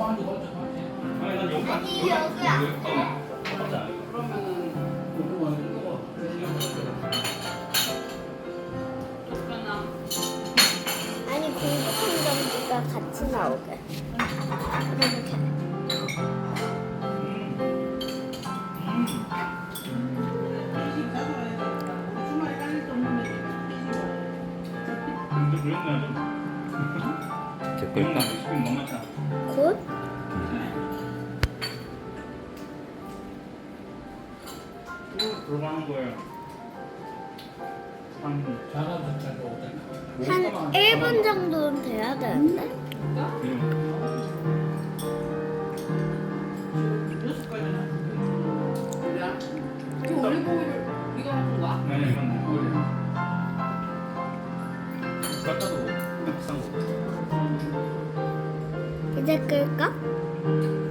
아니 여기야. 아니 공부한 경기가 같이 나오게. 이렇게. 근데 그랬 개꿀까? 지금 만만치 곧? 들어가는 거예요. 한 잘하면 잘 먹었다. 한 1분 정도는 돼야 되는데? 이 올리브오일을 이거 하는 거야? 네, 이건 원래 갖다도 비싼 거. 이제 끌까? 음.